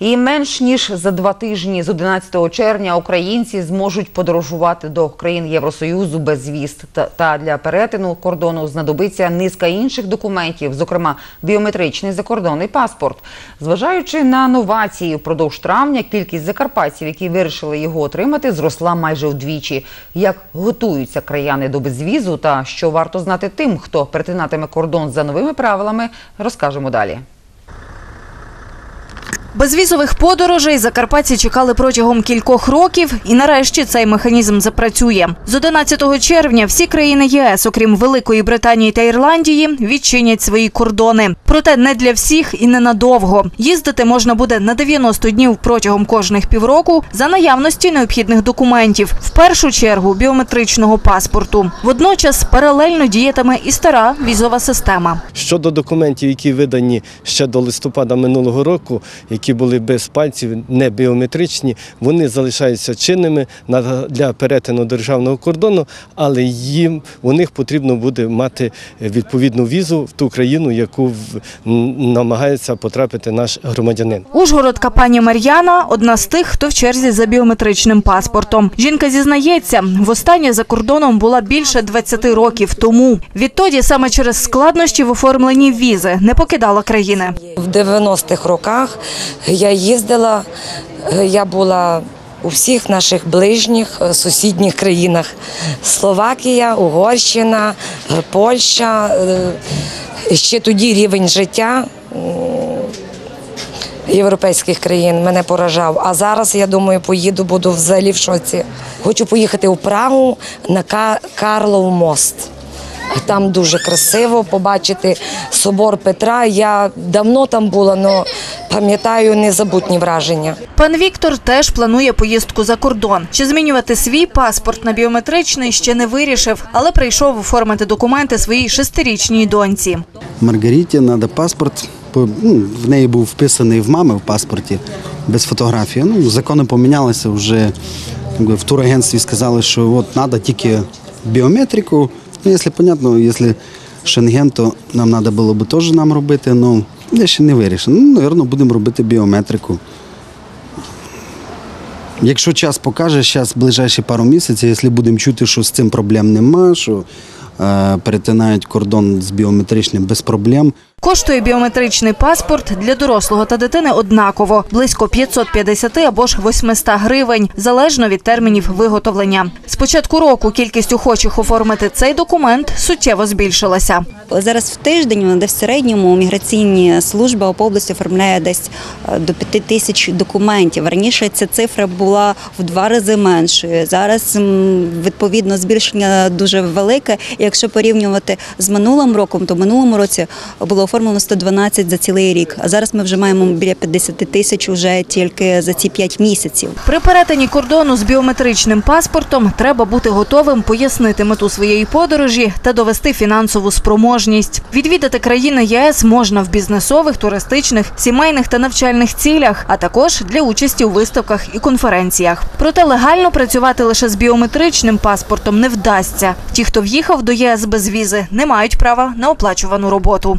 І менш ніж за два тижні з 11 червня українці зможуть подорожувати до країн Євросоюзу без віз. Та- Та для перетину кордону знадобиться низка інших документів, зокрема біометричний закордонний паспорт. Зважаючи на новації впродовж травня, кількість закарпатців, які вирішили його отримати, зросла майже вдвічі. Як готуються краяни до безвізу та що варто знати тим, хто перетинатиме кордон за новими правилами, розкажемо далі. Безвізових подорожей закарпатці чекали протягом кількох років, і нарешті цей механізм запрацює. З 11 червня всі країни ЄС, окрім Великої Британії та Ірландії, відчинять свої кордони. Проте не для всіх і не надовго. Їздити можна буде на 90 днів протягом кожних півроку за наявності необхідних документів, в першу чергу біометричного паспорту. Водночас паралельно діятиме і стара візова система. Щодо документів, які видані ще до листопада минулого року, були без пальців, не біометричні, вони залишаються чинними на- для перетину державного кордону, але їм у них потрібно буде мати відповідну візу в ту країну, яку в- намагається потрапити наш громадянин. Ужгородка пані Мар'яна одна з тих, хто в черзі за біометричним паспортом. Жінка зізнається, востаннє за кордоном була більше 20 років тому. Відтоді саме через складнощі в оформленні візи не покидала країни. В 90-х роках я їздила, е, я була у всіх наших ближніх е, сусідніх країнах: Словакія, Угорщина, е, Польща. Ще тоді рівень життя європейських країн мене поражав. А зараз я думаю, поїду, буду взагалі в шоці. Хочу поїхати у Прагу на Карлов мост. Там дуже красиво побачити собор Петра. Я давно там була, але пам'ятаю незабутні враження. Пан Віктор теж планує поїздку за кордон. Чи змінювати свій паспорт на біометричний ще не вирішив, але прийшов оформити документи своїй шестирічній доньці. Маргариті треба паспорт. Ну, в неї був вписаний в мами в паспорті без фотографії. Ну, закони помінялися вже. В турагентстві сказали, що от треба тільки біометрику. Ну, якщо понятно, якщо шенген, то нам треба було б теж нам робити. але я ще не вирішено. Ну, мабуть, будемо робити біометрику. Якщо час покаже, зараз ближайші пару місяців, якщо будемо чути, що з цим проблем нема, що е, перетинають кордон з біометричним без проблем. Коштує біометричний паспорт для дорослого та дитини однаково – близько 550 або ж 800 гривень, залежно від термінів виготовлення. З початку року кількість охочих оформити цей документ суттєво збільшилася. Зараз в тиждень, де в середньому міграційні служба по області оформляє десь е, до 5 тисяч документів. Раніше ця цифра була в два рази меншою. Зараз відповідно збільшення дуже велике. Якщо порівнювати з минулим роком, то минулому році було оформлено 112 за цілий рік. А зараз ми вже маємо біля 50 тисяч уже тільки за ці 5 місяців. При перетині кордону з біометричним паспортом треба бути готовим пояснити мету своєї подорожі та довести фінансову спроможність. Відвідати країни ЄС можна в бізнесових, туристичних, сімейних та навчальних цілях, а також для участі у виставках і конференціях. Проте легально працювати лише з біометричним паспортом не вдасться. Ті, хто в'їхав до ЄС без візи, не мають права на оплачувану роботу.